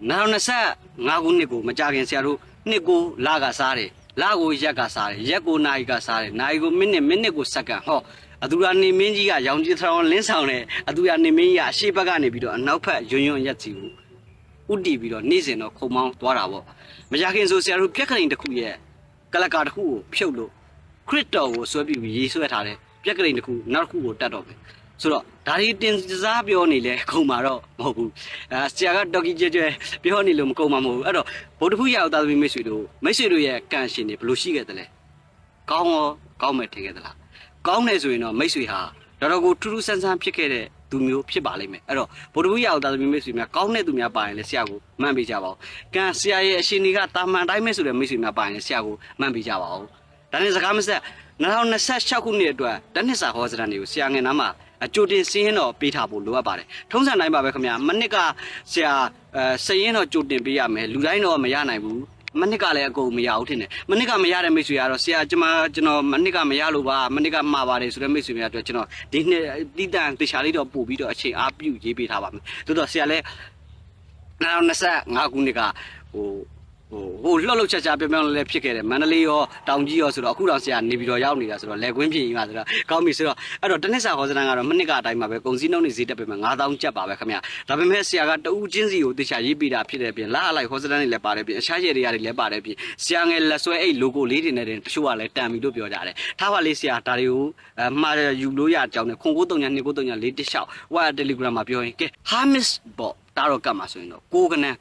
2025ခုနှစ်ကိုမကြခင်ဆရာတို့နှစ်ကိုလကစားတယ်လကိုရက်ကစားတယ်ရက်ကိုနာရီကစားတယ်နာရီကိုမိနစ်မိနစ်ကိုစက္ကန့်ဟောအသူရာနေမင်းကြီးကရောင်ကြီးထောင်လင်းဆောင်တယ်အသူရာနေမင်းကြီးကအရှေ့ဘက်ကနေပြီးတော့အနောက်ဘက်ယွန်းယွန်းရက်စီကိုဥတီပြီးတော့နေ့စဉ်တော့ခုံမောင်းသွားတာပေါ့မကြခင်ဆိုဆရာတို့ပြက်ကလေးတစ်ခုရဲ့ကလကာတစ်ခုကိုဖြုတ်လို့ခရစ်တော်ကိုဆွဲပြီးရေးဆွဲထားတယ်ပြက်ကလေးတစ်ခုနောက်တစ်ခုကိုတတ်တော့မယ် ဆိုတော့ဒါဒီတင်စားပြောနေလဲခုံမှာတော့မဟုတ်ဘူးအဲဆရာကဒေါက်ကီကျွဲကျွဲပြောနေလို့မကုန်မှာမဟုတ်ဘူးအဲ့တော့ဗုဒ္ဓဖူးရအောင်သာသမီမိတ်ဆွေတို့မိတ်ဆွေတို့ရဲ့ကံရှင်တွေဘယ်လိုရှိခဲ့တယ်လဲကောင်းရောကောင်းမယ်ထင်ခဲ့သလားကောင်းတယ်ဆိုရင်တော့မိတ်ဆွေဟာတော်တော်ကိုထူးထူးဆန်းဆန်းဖြစ်ခဲ့တဲ့သူမျိုးဖြစ်ပါလိမ့်မယ်အဲ့တော့ဗုဒ္ဓဖူးရအောင်သာသမီမိတ်ဆွေများကောင်းတဲ့သူများပါရင်လည်းဆရာကိုမှန်ပေးကြပါဦးကံဆရာရဲ့အရှင်တွေကတာမန်တိုင်းမဲ့ဆိုတဲ့မိတ်ဆွေများပါရင်လည်းဆရာကိုမှန်ပေးကြပါဦးဒါနဲ့စကားမဆက်2026ခုနှစ်အတွက်တနစ်စာဟောစရံတွေကိုဆရာငယ်နားမှာအ ကြိုတင်စင်းရင်တော့ပေးထားဖို့လိုအပ်ပါတယ်ထုံးစံတိုင်းပါပဲခင်ဗျာမနစ်ကဆရာအဲစရင်တော့ကြိုတင်ပေးရမယ်လူတိုင်းတော့မရနိုင်ဘူးမနစ်ကလည်းအကုန်မရဘူးထင်တယ်မနစ်ကမရတဲ့မိတ်ဆွေကတော့ဆရာကျွန်မကျွန်တော်မနစ်ကမရလို့ပါမနစ်ကမှားပါတယ်ဆိုတဲ့မိတ်ဆွေများအတွက်ကျွန်တော်ဒီနှစ်တိတန်တေချာလေးတော့ပို့ပြီးတော့အချိန်အားပြုရေးပေးထားပါမယ်သို့တော့ဆရာလည်း2025ခုနှစ်ကဟို ဟိုဟိုလှုပ်လှုပ်ချက်ချက်ပြောင်းပြောင်းလဲဖြစ်ခဲ့တယ်မန္တလေးရောတောင်ကြီးရောဆိုတော့အခုတောင်ဆရာနေပြီးတော့ရောက်နေတာဆိုတော့လက်ကွင်းပြင်ကြီးပါဆိုတော့ကောင်းပြီဆိုတော့အဲ့တော့တနစ်စာဟောစတန်ကတော့မနစ်ကအတိုင်းပါပဲကုန်စည်နှုန်းတွေဈေးတက်ပေမဲ့9000ကျပ်ပါပဲခင်ဗျဒါပေမဲ့ဆရာကတဦးချင်းစီကိုတေချာရေးပေးတာဖြစ်တဲ့ပြင်လာအလိုက်ဟောစတန်တွေလည်းပါတယ်ပြင်အခြားကျယ်တွေရတယ်လည်းပါတယ်ပြင်ဆရာငယ်လက်ဆွဲအဲ့ logo လေးတွေနဲ့တင်တချို့ကလည်းတန်ပြီလို့ပြောကြတယ်ထားပါလေးဆရာဒါတွေကိုအမှားယူလို့ရအကြောင်းနဲ့ခွန်ကိုတုံညာ2ကိုတုံညာ4တစ်လျှောက်ဝါ Telegram မှာပြောရင်ကဲ Hamis ပေါ့ဒါတော့ကတ်မှာဆိုရင်တော့ကိုကနန်း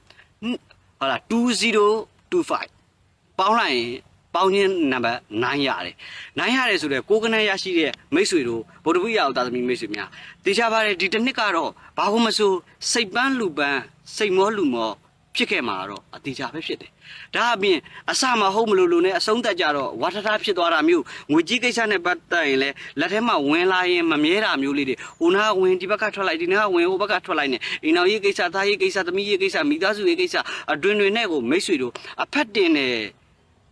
ဟုတ်လား2025ပေါင်းလိုက်ရင်ပေါင်းချင်းနံပါတ်9ရတယ်။9ရတယ်ဆိုတော့ကိုကနန်းရရှိတဲ့မိတ်ဆွေတို့ဗုဒ္ဓဘုရားအောင်သာသမီမိတ်ဆွေများတေချာပါတယ်ဒီတစ်နှစ်ကတော့ဘာလို့မဆိုစိတ်ပန်းလူပန်းစိတ်မောလူမော ဖြစ်ခဲ့မှာတော့အတေချာပဲဖြစ်တယ်။ဒါအပြင်အစမဟုတ်မလို့လို့နဲ့အဆုံးသက်ကြတော့ဝါထထဖြစ်သွားတာမျိုးငွေကြီးကိစ္စနဲ့ပတ်သက်ရင်လည်းလက်ထဲမှာဝင်လာရင်မမြဲတာမျိုးလေးတွေဟိုနာဝင်ဒီဘက်ကထွက်လိုက်ဒီနာဝင်ဟိုဘက်ကထွက်လိုက်နေအိမ်တော်ရေးကိစ္စသားရေးကိစ္စသမီးရေးကိစ္စမိသားစုရေးကိစ္စအတွင်တွေနဲ့ကိုမိတ်ဆွေတို့အဖက်တင်နေ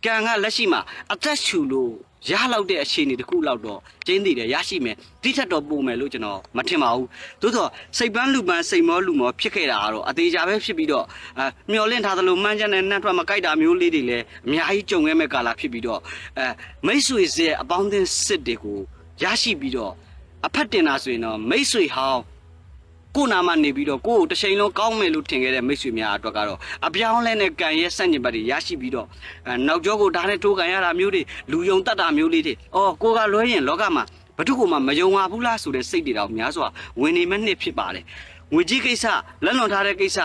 ကံကလက်ရှိမှာအသက်ရှူလို့ ရလောက်တဲ့အခြေအနေတစ်ခုလောက်တော့ကျင်းသေးတယ်ရရှိမယ်တိထက်တော့ပုံမယ်လို့ကျွန်တော်မထင်ပါဘူးသို့တော့စိတ်ပန်းလူပန်းစိတ်မောလူမောဖြစ်ခဲ့တာကတော့အသေးချာပဲဖြစ်ပြီးတော့အဲမျောလင့်ထားသလိုမှန်းချက်နဲ့နှံ့ထွက်မကြိုက်တာမျိုးလေးတွေလည်းအများကြီးကြုံခဲ့မဲ့ကာလဖြစ်ပြီးတော့အဲမိတ်ဆွေစရဲ့အပေါင်းအသင်းစစ်တွေကိုရရှိပြီးတော့အဖက်တင်တာဆိုရင်တော့မိတ်ဆွေဟောင်း ကိုယ်နာမနေပြီးတော့ကိုယ်ကိုတစ်ချိန်လုံးကောင်းမယ်လို့ထင်ခဲ့တဲ့မိတ်ဆွေများအတွက်ကတော့အပြောင်းလဲနဲ့ကံရဲ့စန့်ကျင်ဘက်တွေရရှိပြီးတော့အဲနောက်ကျောကိုဓာတ်နဲ့တိုးကန်ရတာမျိုးတွေလူယုံတတ်တာမျိုးလေးတွေအော်ကိုကလွဲရင်လောကမှာဘယ်သူကမှမယုံပါဘူးလားဆိုတဲ့စိတ်တွေတော့များစွာဝင်နေမဲ့နှစ်ဖြစ်ပါတယ်ငွေကြီးကိစ္စလက်လွန်ထားတဲ့ကိစ္စ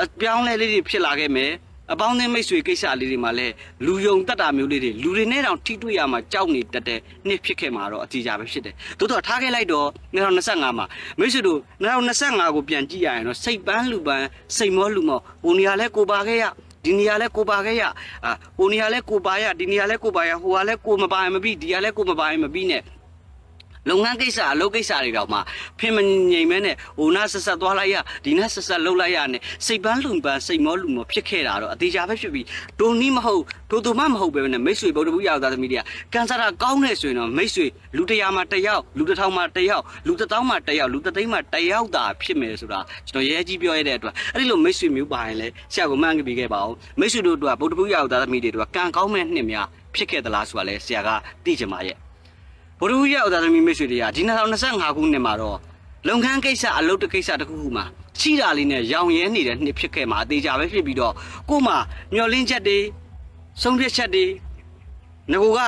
အပြောင်းလဲလေးတွေဖြစ်လာခဲ့မယ် အပေါင်းအသင်းမိတ်ဆွေကိစ္စလေးတွေမှာလည်းလူယုံတတ်တာမျိုးလေးတွေလူတွေနဲ့တောင်ထိတွေ့ရမှာကြောက်နေတတ်တဲ့နှစ်ဖြစ်ခဲ့မှာတော့အကြည့်ကြပဲဖြစ်တယ်။သို့တော့ထားခဲ့လိုက်တော့2025မှာမိတ်ဆွေတို့2025ကိုပြန်ကြည့်ရရင်တော့စိတ်ပန်းလူပန်းစိတ်မောလူမောဟိုနေရာလဲကိုပါခဲ့ရဒီနေရာလဲကိုပါခဲ့ရအာဟိုနေရာလဲကိုပါရဒီနေရာလဲကိုပါရဟိုကလဲကိုမပါရင်မပြီးဒီကလဲကိုမပါရင်မပြီးနဲ့ လုပ်ငန်းကိစ္စအလုပ်ကိစ္စတွေတော့မှဖင်မငြိမ်မဲနဲ့ဟိုနာဆက်ဆက်သွားလိုက်ရဒီနာဆက်ဆက်လှုပ်လိုက်ရနဲ့စိတ်ပန်းလူပန်းစိတ်မောလူမောဖြစ်ခဲ့တာတော့အသေးချာပဲဖြစ်ပြီးဒုံနီးမဟုတ်ဒိုတူမမဟုတ်ပဲနဲ့မိတ်ဆွေဗုဒ္ဓဘုရားသားသမီးတွေကကန်ဆာတာကောင်းနေဆိုရင်တော့မိတ်ဆွေလူတရာမှာတစ်ယောက်လူတစ်ထောင်မှာတစ်ယောက်လူတစ်သောင်းမှာတစ်ယောက်လူတစ်သိန်းမှာတစ်ယောက်သာဖြစ်မယ်ဆိုတာကျွန်တော်ရဲကြီးပြောရတဲ့အတွက်အဲ့ဒီလိုမိတ်ဆွေမျိုးပါရင်လည်းဆရာကမှန်းကြည့်ခဲ့ပါဦးမိတ်ဆွေတို့တို့ကဗုဒ္ဓဘုရားသားသမီးတွေတို့ကကံကောင်းမဲ့နှစ်များဖြစ်ခဲ့သလားဆိုတာလည်းဆရာကသိချင်ပါရဲ့ ဘုရုရဲ့ဥဒါသမီမိတ်ဆွေတွေကဒီ2025ခုနှစ်မှာတော့လုပ်ငန်းကိစ္စအလုပ်တကိစ္စတစ်ခုခုမှာချီတာလေးနဲ့ရောင်ရဲနေတဲ့နှစ်ဖြစ်ခဲ့မှာအသေးကြပဲဖြစ်ပြီးတော့ကို့မှာမျောလင်းချက်တွေဆုံးဖြတ်ချက်တွေငကိုက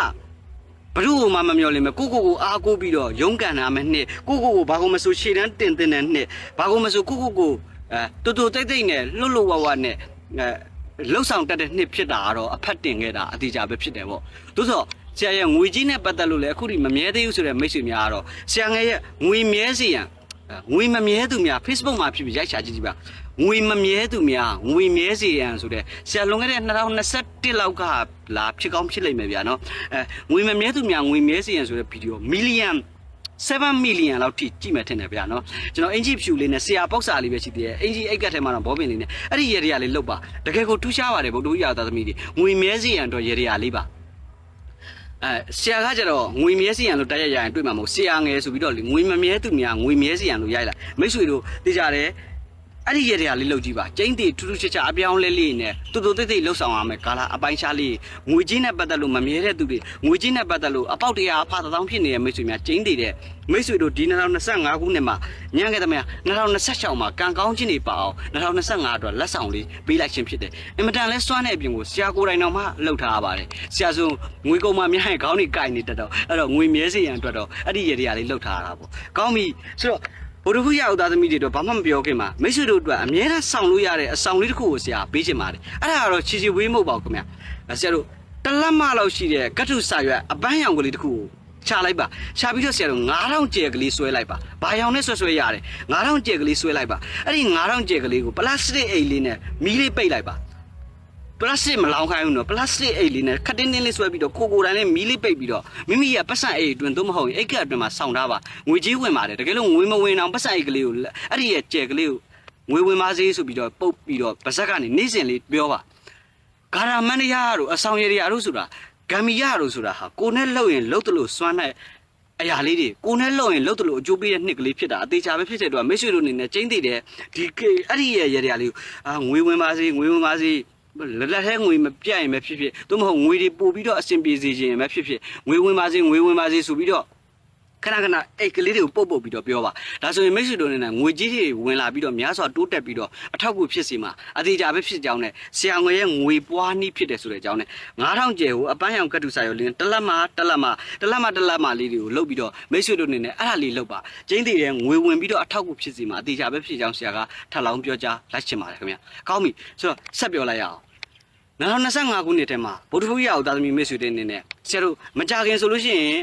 ဘ누구မှမမျောလင်းမဲ့ကိုကိုကိုအားကိုးပြီးတော့ရုန်းကန်နာမဲ့နှစ်ကိုကိုကိုဘာကိုမဆိုရှေ့တန်းတင်တင်တဲ့နှစ်ဘာကိုမဆိုကိုကိုကိုအဲတူတူတိတ်တိတ်နဲ့လှုပ်လှုပ်ဝါဝါနဲ့အဲလှုပ်ဆောင်တတ်တဲ့နှစ်ဖြစ်တာကတော့အဖက်တင်ခဲ့တာအသေးကြပဲဖြစ်တယ်ပေါ့သို့သော ဆရာရဲ့ငွေကြီးနဲ့ပတ်သက်လို့လည်းအခုထိမမြဲသေးဘူးဆိုတဲ့မိတ်ဆွေများကတော့ဆရာငယ်ရဲ့ငွေမြဲစီရန်ငွေမမြဲသူများ Facebook မှာဖြစ်ပြီးရိုက်ချကြည့်ကြည့်ပါငွေမမြဲသူများငွေမြဲစီရန်ဆိုတဲ့ဆရာလွန်ခဲ့တဲ့2021လောက်ကလာဖြစ်ကောင်းဖြစ်လိမ့်မယ်ဗျာနော်အဲငွေမမြဲသူများငွေမြဲစီရန်ဆိုတဲ့ဗီဒီယိုမီလီယံ7 million လောက်ထိကြည့်မယ်ထင်တယ်ဗျာနော်ကျွန်တော်အင်ဂျီဖြူလေးနဲ့ဆရာပေါက်စာလေးပဲရှိသေးတယ်အင်ဂျီအိတ်ကတ်ထဲမှာတော့ဘောပင်လေးနဲ့အဲ့ဒီရေရလေးလုတ်ပါတကယ်ကိုထူးခြားပါတယ်ဗုဒ္ဓဝိယသားသမီးတွေငွေမြဲစီရန်တော့ရေရလေးပါ အဲဆရာကကျတော့ငွေမြဲစီရန်လို့တိုက်ရရရင်တွေ့မှာမဟုတ်ဆရာငယ်ဆိုပြီးတော့လေငွေမမြဲသူများငွေမြဲစီရန်လို့ရိုက်လာမိတ်ဆွေတို့သိကြတယ် အဲ့ဒီရတဲ့ဟာလေးလောက်ကြည့်ပါကျင်းတီထူးထူးခြားခြားအပြောင်းလဲလေးနဲ့တူတူတိတ်တိတ်လှုပ်ဆောင်ရမယ်ကာလာအပိုင်းရှားလေးငွေချင်းနဲ့ပတ်သက်လို့မမြဲတဲ့သူတွေငွေချင်းနဲ့ပတ်သက်လို့အပေါက်တရားအဖသတောင်းဖြစ်နေတဲ့မိတ်ဆွေများကျင်းတီတဲ့မိတ်ဆွေတို့ဒီ2025ခုနှစ်မှာညံခဲ့တဲ့မြ2026မှာကံကောင်းခြင်းတွေပါအောင်2025အတွက်လက်ဆောင်လေးပေးလိုက်ခြင်းဖြစ်တယ်အင်မတန်လဲစွမ်းတဲ့အပြင်ကိုဆရာကိုယ်တိုင်တော်မှလှုပ်ထားရပါတယ်ဆရာဆိုငွေကုန်မှများရင်ခေါင်းတွေကင်နေတတ်တော့အဲ့တော့ငွေမြဲစေရန်အတွက်တော့အဲ့ဒီရတဲ့ဟာလေးလှုပ်ထားရတာပေါ့ကောင်းပြီဆိုတော့ ဘုဒ္ဓဘုရားဥသားသမီးတွေတော့ဘာမှမပြောခင်မှာမိတ်ဆွေတို့အတွက်အမြဲတမ်းဆောင်လို့ရတဲ့အဆောင်လေးတစ်ခုကိုဆရာပေးချင်ပါတယ်အဲ့ဒါကတော့ချီချီဝေးမဟုတ်ပါဘူးခင်ဗျဆရာတို့တလက်မလောက်ရှိတဲ့ကတ္ထုစာရွက်အပန်းရောင်ကလေးတစ်ခုကိုချလိုက်ပါချပြီးတော့ဆရာတို့9000ကျယ်ကလေးဆွဲလိုက်ပါဘာရောင်နဲ့ဆွဲဆွဲရတယ်9000ကျယ်ကလေးဆွဲလိုက်ပါအဲ့ဒီ9000ကျယ်ကလေးကိုပလတ်စတစ်အိတ်လေးနဲ့မီးလေးပိတ်လိုက်ပါ ပလတ်စတစ်မလောင်ခိုင်းဘူးနော်ပလတ်စတစ်အိတ်လေးနဲ့ခက်တင်းတင်းလေးဆွဲပြီးတော့ကိုကိုတိုင်းလေးမီးလေးပိတ်ပြီးတော့မိမိရဲ့ပတ်စံအိတ်အတွင်းသို့မဟုတ်ရင်အိတ်ကအတွင်းမှာဆောင်းထားပါငွေကြီးဝင်ပါတယ်တကယ်လို့ငွေမဝင်အောင်ပတ်စံအိတ်ကလေးကိုအဲ့ဒီရဲ့ကျယ်ကလေးကိုငွေဝင်ပါစေဆိုပြီးတော့ပုတ်ပြီးတော့ပါဇက်ကနေနေ့စဉ်လေးပြောပါဂါရမန်ရရတို့အဆောင်ရရတို့ဆိုတာဂမ်မီရတို့ဆိုတာဟာကိုနဲ့လှုပ်ရင်လှုပ်တယ်လို့စွမ်းတဲ့အရာလေးတွေကိုနဲ့လှုပ်ရင်လှုပ်တယ်လို့အကျိုးပေးတဲ့နှစ်ကလေးဖြစ်တာအသေးချာပဲဖြစ်တဲ့တော့မိတ်ဆွေတို့အနေနဲ့ကျင်းသိတယ်ဒီအဲ့ဒီရဲ့ရရလေးကိုအာငွေဝင်ပါစေငွေဝင်ပါစေ လက်လက်ထဲငွေမပြတ်ရင်ပဲဖြစ်ဖြစ်သို့မဟုတ်ငွေတွေပို့ပြီးတော့အဆင်ပြေစေခြင်းပဲဖြစ်ဖြစ်ငွေဝင်ပါစေငွေဝင်ပါစေဆိုပြီးတော့ခဏခဏအိတ်ကလေးတွေကိုပုတ်ပုတ်ပြီးတော့ပြောပါဒါဆိုရင်မိတ်ဆွေတို့အနေနဲ့ငွေကြီးတွေဝင်လာပြီးတော့များစွာတိုးတက်ပြီးတော့အထောက်အကူဖြစ်စီမှာအသေးကြပဲဖြစ်ကြောင်းနဲ့ဆရာငွေရဲ့ငွေပွားနှီးဖြစ်တယ်ဆိုတဲ့အကြောင်းနဲ့9000ကျယ်ကိုအပန်းရောင်ကတ်တူစာရောလင်းတလက်မတလက်မတလက်မတလက်မလေးတွေကိုလုတ်ပြီးတော့မိတ်ဆွေတို့အနေနဲ့အဲ့ဒါလေးလုတ်ပါကျင်းတည်တဲ့ငွေဝင်ပြီးတော့အထောက်အကူဖြစ်စီမှာအသေးကြပဲဖြစ်ကြောင်းဆရာကထပ်လောင်းပြောကြားလိုက်ချင်ပါတယ်ခင်ဗျကောင်းပြီဆိုတော့ဆက်ပြောလိုက်ရအောင် 2025ခုနှစ်ထဲမှာဗုဒ္ဓဘုရားဦးသားသမီးမိတ်ဆွေတွေအနေနဲ့ဆရာတို့မကြခင်ဆိုလို့ရှိရင်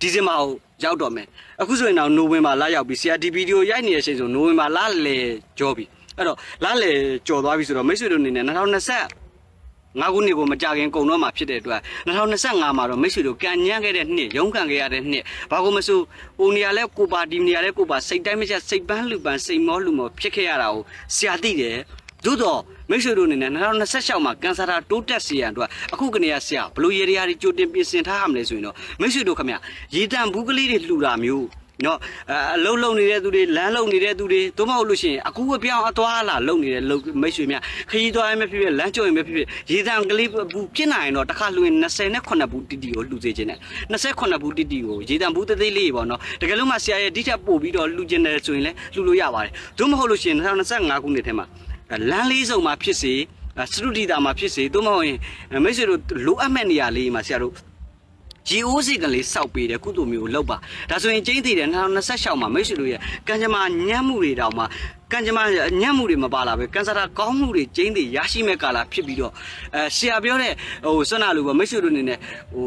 ဒီဇင်ဘာကိုရောက်တော့မယ်အခုဆိုရင်တော့နိုဝင်ဘာလရောက်ပြီဆရာဒီဗီဒီယိုရိုက်နေတဲ့အချိန်ဆိုနိုဝင်ဘာလလေကြောပြီအဲ့တော့လလေကြော်သွားပြီဆိုတော့မိတ်ဆွေတို့အနေနဲ့2020ငါးခုနှစ်ကိုမကြခင်ကုန်တော့မှာဖြစ်တဲ့အတွက်2025မှာတော့မိတ်ဆွေတို့ကံညံ့ခဲ့တဲ့နှစ်ရုန်းကန်ခဲ့ရတဲ့နှစ်ဘာကိုမဆိုဟိုနေရာလဲကိုပါဒီနေရာလဲကိုပါစိတ်တိုင်းမချက်စိတ်ပန်းလူပန်းစိတ်မောလူမောဖြစ်ခဲ့ရတာကိုဆရာသိတယ် သို့တော့မိတ်ဆွေတို့အနေနဲ့2026မှာကန်ဆာတာတိုးတက်စီရန်အတွက်အခုကနေရဆရာဘလို့ရေရရာတွေကြိုတင်ပြင်ဆင်ထားရမလဲဆိုရင်တော့မိတ်ဆွေတို့ခမရေတံဘူးကလေးတွေလှူတာမျိုးနော်အအလုံးလုံးနေတဲ့သူတွေလမ်းလုံးနေတဲ့သူတွေသို့မဟုတ်လို့ရှိရင်အခုအပြောင်းအသွားလာလုံနေတဲ့လုံမိတ်ဆွေများခရီးသွားရင်မဖြစ်ဖြစ်လမ်းကြုံရင်မဖြစ်ဖြစ်ရေတံကလေးဘူးဖြစ်နိုင်ရင်တော့တစ်ခါလှူရင်29ဘူးတီတီကိုလှူစေခြင်းနဲ့29ဘူးတီတီကိုရေတံဘူးသေးသေးလေးပေါ့နော်တကယ်လို့မှဆရာရဲ့ဒီချက်ပို့ပြီးတော့လှူခြင်းတယ်ဆိုရင်လည်းလှူလို့ရပါတယ်သို့မဟုတ်လို့ရှိရင်2025ခုနှစ်ထဲမှာ လမ်းလေးစုံမှာဖြစ်စေစတုဒီတာမှာဖြစ်စေသို့မဟုတ်ရင်မိတ်ဆွေတို့လိုအပ်မဲ့နေရာလေးမှာဆရာတို့ဂျီအိုးစီကလေးစောက်ပေးတယ်ကုသိုလ်မျိုးလောက်ပါဒါဆိုရင်ကျင်းတည်တယ်2026မှာမိတ်ဆွေတို့ရဲ့ကံကြမ္မာညံ့မှုတွေတောင်မှကံကြမ္မာညံ့မှုတွေမပါလာပဲကန်ဆာတာကောင်းမှုတွေကျင်းတည်ရရှိမဲ့ကာလဖြစ်ပြီးတော့အဲဆရာပြောတဲ့ဟိုစွမ်းနာလိုပဲမိတ်ဆွေတို့အနေနဲ့ဟို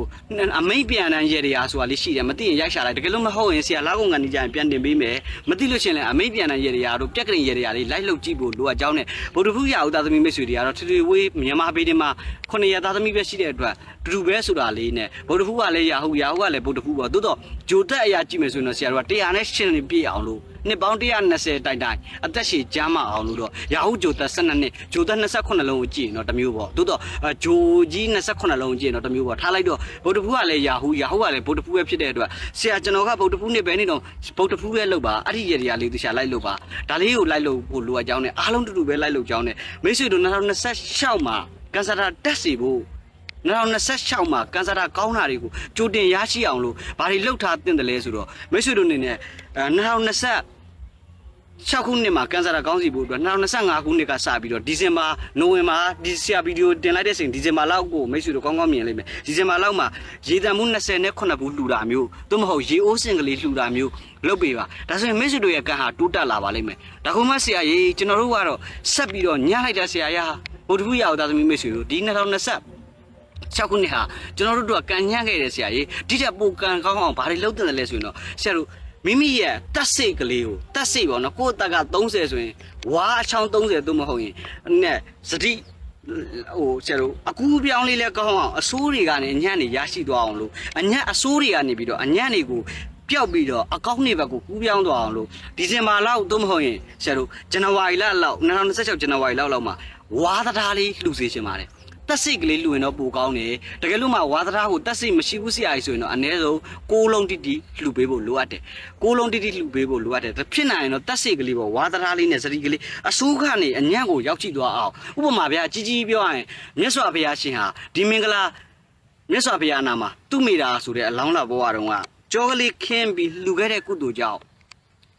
အမိတ်ပြန်တန်းရေတရားဆိုတာလေးရှိတယ်မသိရင်ရိုက်ရှာလိုက်တကယ်လို့မဟုတ်ရင်ဆရာလာကုန်ကန်နေကြရင်ပြန်တင်ပေးမယ်မသိလို့ရှိရင်လည်းအမိတ်ပြန်တန်းရေတရားတို့ပြက်ကရင်ရေတရားလေးလိုက်လုပ်ကြည့်ဖို့လိုအပ်ကြောင်းနဲ့ဗုဒ္ဓဖူးရဦးသားသမီးမိတ်ဆွေတွေကတော့ထထဝေးမြန်မာပြည်တင်မှာခုနှစ်ရသားသမီးပဲရှိတဲ့အတွက်တူတူပဲဆိုတာလေးနဲ့ဗုဒ္ဓဖူးကလည်းရာဟုရာဟုကလည်းဗုဒ္ဓဖူးပေါ့သို့တော့ဂျိုတက်အရာကြည့်မယ်ဆိုရင်တော့ဆရာတို့က100နဲ့ရှင်းနေပြည့်အောင်လို့ နှစ်ပေါင်း120တိုင်တိုင်အသက်ရှည်ကြမ်းမအောင်လို့တော့ရာဟုဂျိုသက်12နှစ်ဂျိုသက်28လုံးကိုကြည့်ရင်တော့တမျိုးပေါ့သို့တော့ဂျိုကြီး28လုံးကြည့်ရင်တော့တမျိုးပေါ့ထားလိုက်တော့ဗုဒ္ဓဖူးကလည်းရာဟုရာဟုကလည်းဗုဒ္ဓဖူးပဲဖြစ်တဲ့အတွက်ဆရာကျွန်တော်ကဗုဒ္ဓဖူးနှစ်ပဲနေတော့ဗုဒ္ဓဖူးပဲလုပ်ပါအဲ့ဒီရေရာလေးသူရှာလိုက်လို့ပါဒါလေးကိုလိုက်လို့ဖို့လိုအပ်ကြောင်းနဲ့အားလုံးတူတူပဲလိုက်လို့ကြောင်းနဲ့မိတ်ဆွေတို့2026မှာကန်ဆာတက်စီဖို့2026မှာကန်ဆာတာကောင်းတာတွေကိုကြိုတင်ရရှိအောင်လို့ဘာတွေလှုပ်ထားတင်တယ်လဲဆိုတော့မိတ်ဆွေတို့အနေနဲ့2020 6ခုနှစ်မှာကန်ဆာတာကောင်းစီဖို့အတွက်2025ခုနှစ်ကစပြီးတော့ဒီဇင်ဘာနိုဝင်ဘာဒီဆရာဗီဒီယိုတင်လိုက်တဲ့ချိန်ဒီဇင်ဘာလောက်ကိုမိတ်ဆွေတို့ကောင်းကောင်းမြင်လိမ့်မယ်ဒီဇင်ဘာလောက်မှာရေတံမှု28ဘူးလှူတာမျိုးသို့မဟုတ်ရေအိုးစင်ကလေးလှူတာမျိုးလုပ်ပေးပါဒါဆိုရင်မိတ်ဆွေတို့ရဲ့ကန်ဟာတိုးတက်လာပါလိမ့်မယ်ဒါကမှဆရာကြီးကျွန်တော်တို့ကတော့ဆက်ပြီးတော့ညှလိုက်တဲ့ဆရာရဟာဘုဒ္ဓဘုရားဥသာသမီမိတ်ဆွေတို့ဒီ20206ခုနှစ်ဟာကျွန်တော်တို့ကကန်ညှက်ခဲ့တယ်ဆရာကြီးဒီထက်ပိုကန်ကောင်းအောင်ဘာတွေလုပ်တင်တယ်လဲဆိုရင်တော့ဆရာတို့ မိမိရဲ့တက်စိတ်ကလေးကိုတက်စိတ်ပေါ့နော်ကိုယ့်တက်က30ဆိုရင်ဝါအချောင်း30သို့မဟုတ်ရင်နဲ့စတိဟိုဆရာတို့အကူပြောင်းလေးလဲကောင်းအောင်အဆိုးတွေကနေအညံ့တွေရရှိသွားအောင်လို့အညံ့အဆိုးတွေကနေပြီးတော့အညံ့တွေကိုပျောက်ပြီးတော့အကောင့်တွေဘက်ကိုကူးပြောင်းသွားအောင်လို့ဒီဇင်ဘာလောက်သို့မဟုတ်ရင်ဆရာတို့ဇန်နဝါရီလလောက်2026ဇန်နဝါရီလောက်လောက်မှာဝါသတားလေးလှူစေချင်ပါတယ် တက်စိတ်ကလေးလူရင်တော့ပိုကောင်းတယ်တကယ်လို့မှဝါသနာကိုတက်စိတ်မရှိဘူးဆရာကြီးဆိုရင်တော့အ ਨੇ ဆုံးကိုးလုံးတိတိလှူပေးဖို့လိုအပ်တယ်ကိုးလုံးတိတိလှူပေးဖို့လိုအပ်တယ်ဒါဖြစ်နိုင်ရင်တော့တက်စိတ်ကလေးပေါ့ဝါသနာလေးနဲ့စတိကလေးအဆိုးကနေအညံ့ကိုရောက်ကြည့်သွားအောင်ဥပမာဗျာကြီးကြီးပြောရရင်မြတ်စွာဘုရားရှင်ဟာဒီမင်္ဂလာမြတ်စွာဘုရားနာမှာသူ့မိတာဆိုတဲ့အလောင်းလာဘဝတုန်းကကြောကလေးခင်းပြီးလှူခဲ့တဲ့ကုသိုလ်ကြောင့်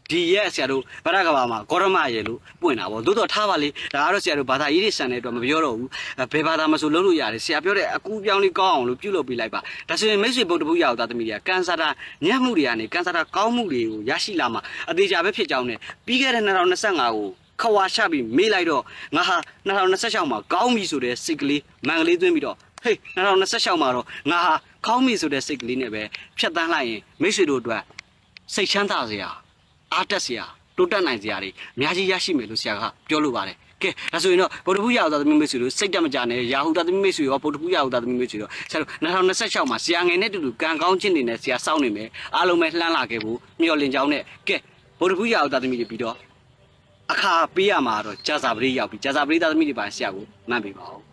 ဒီရဲ့ဆရာတို့ဗရကဘာမှာဂေါရမရေလို့ပွင့်တာပေါ့သို့တော့ထားပါလေဒါကတော့ဆရာတို့ဘာသာရေးတွေဆန်တဲ့အတွက်မပြောတော့ဘူးအဲဘယ်ဘာသာမဆိုလုပ်လို့ရတယ်ဆရာပြောတဲ့အကူပြောင်းလေးကောင်းအောင်လို့ပြုလုပ်ပေးလိုက်ပါဒါဆိုရင်မိတ်ဆွေဗုဒ္ဓဘုရားသားသမီးတွေကကန်ဆာတာညံ့မှုတွေကနေကန်ဆာတာကောင်းမှုတွေကိုရရှိလာမှာအသေးချာပဲဖြစ်ကြောင်းနဲ့ပြီးခဲ့တဲ့2025ကိုခဝါချပြီးမေးလိုက်တော့ငါဟာ2026မှာကောင်းပြီဆိုတဲ့စိတ်ကလေးမန်ကလေးသွင်းပြီးတော့ဟေး2026မှာတော့ငါဟာကောင်းပြီဆိုတဲ့စိတ်ကလေးနဲ့ပဲဖြတ်တန်းလိုက်ရင်မိတ်ဆွေတို့အတွက်စိတ်ချမ်းသာစရာ အားတက်စရာတိုးတက်နိုင်စရာတွေအများကြီးရရှိမယ်လို့ဆရာကပြောလိုပါတယ်ကဲဒါဆိုရင်တော့ဗုဒ္ဓဘုရားသာသမီမိတ်ဆွေတို့စိတ်တက်မကြနဲ့ရာဟုသာသမီမိတ်ဆွေရောဗုဒ္ဓဘုရားသာသမီမိတ်ဆွေရောဆရာတို့2026မှာဆရာငယ်နဲ့တူတူကံကောင်းခြင်းတွေနဲ့ဆရာစောင့်နေမယ်အားလုံးပဲလှမ်းလာခဲ့ဖို့မျှော်လင့်ကြောင်းနဲ့ကဲဗုဒ္ဓဘုရားသာသမီတွေပြီးတော့အခါပေးရမှာတော့ကြာစာပရိရောက်ပြီးကြာစာပရိသာသမီတွေပါဆရာကိုမှန်ပေးပါဦး